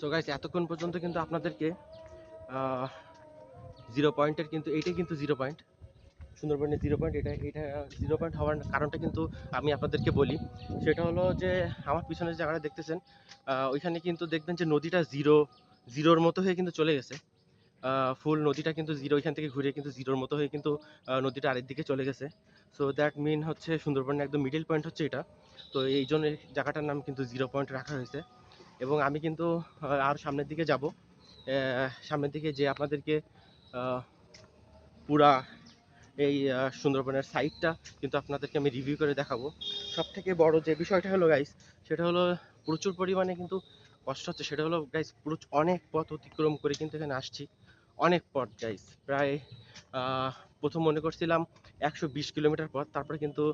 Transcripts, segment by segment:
So guys এতক্ষণ পর্যন্ত কিন্তু আপনাদেরকে জিরো পয়েন্টের কিন্তু, এইটাই কিন্তু জিরো পয়েন্ট সুন্দরবনের জিরো পয়েন্ট এটা এটা জিরো পয়েন্ট হওয়ার কারণটা কিন্তু আমি আপনাদেরকে বলি। সেটা হলো যে, আমার পিছনে যে জায়গাটা দেখতেছেন ওইখানে কিন্তু দেখবেন যে নদীটা জিরো জিরোর মতো হয়ে কিন্তু চলে গেছে। ফুল নদীটা কিন্তু জিরো ওইখান থেকে ঘুরে কিন্তু জিরোর মতো হয়ে কিন্তু নদীটা আরেক দিকে চলে গেছে। সো দ্যাট মিন হচ্ছে সুন্দরবনের একদম মিডিল পয়েন্ট হচ্ছে এটা। তো এই জন্য জায়গাটার নাম কিন্তু জিরো পয়েন্ট রাখা হয়েছে। এবং আমি কিন্তু আর সামনের দিকে যাব। সামনের দিকে যে আপনাদেরকে পুরা এই সুন্দরবনের সাইডটা কিন্তু আপনাদেরকে আমি রিভিউ করে দেখাবো। সব থেকে বড় যে বিষয়টা হলো গাইস সেটা হলো প্রচুর পরিমাণে কিন্তু কষ্ট হচ্ছে। সেটা হলো গাইস অনেক পথ অতিক্রম করে কিন্তু এখানে আসছি। অনেক পথ গাইস প্রায় প্রথম মনে করছিলাম একশো বিশ কিলোমিটার পথ, তারপরে কিন্তু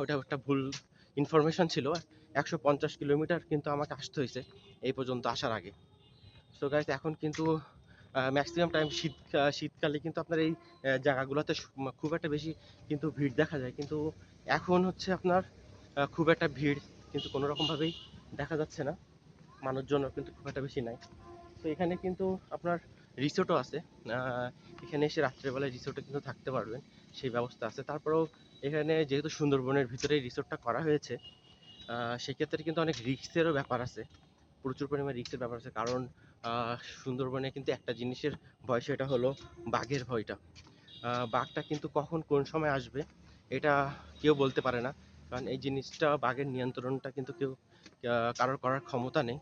ওটা একটা ভুল ইনফরমেশন ছিল। একশো পঞ্চাশ কিলোমিটার কিন্তু আমাকে আসতে হয়েছে এই পর্যন্ত আসার আগে। সো গাইস এখন কিন্তু ম্যাক্সিমাম টাইম শীত শীতকালে কিন্তু আপনার এই জায়গাগুলোতে খুব একটা বেশি কিন্তু ভিড় দেখা যায়। কিন্তু এখন হচ্ছে আপনার খুব একটা ভিড় কিন্তু কোনো রকমভাবেই দেখা যাচ্ছে না। মানুষজন কিন্তু খুব একটা বেশি নাই। তো এখানে কিন্তু আপনার রিসোর্টও আছে। এখানে এসে রাত্রেবেলায় রিসোর্টে কিন্তু থাকতে পারবেন, সেই ব্যবস্থা আছে। তারপরেও এখানে যেহেতু সুন্দরবনের ভিতরে রিসোর্টটা করা হয়েছে সেক্ষেত্রে কিন্তু অনেক রিস্কেরও ব্যাপার আছে। প্রচুর পরিমাণে রিস্কের ব্যাপার আছে, কারণ সুন্দরবনে কিন্তু একটা জিনিসের ভয় সেটা হলো বাঘের ভয়টা। বাঘটা কিন্তু কখন কোন সময় আসবে এটা কেউ বলতে পারে না, কারণ এই জিনিসটা বাঘের নিয়ন্ত্রণটা কিন্তু কেউ কারোর করার ক্ষমতা নেই।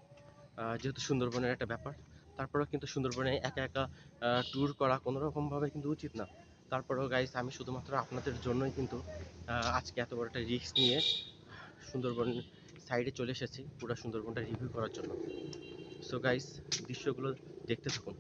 যেহেতু সুন্দরবনের একটা ব্যাপার। তারপরেও কিন্তু সুন্দরবনে একা একা ট্যুর করা কোনোরকমভাবে কিন্তু উচিত না। তারপরেও গাইস আমি শুধুমাত্র আপনাদের জন্যই কিন্তু আজকে এত বড় একটা রিস্ক নিয়ে সুন্দরবন সাইডে চলে এসেছি, পুরো সুন্দরবনটা রিভিউ করার জন্য। সো গাইস দৃশ্যগুলো দেখতে থাকুন।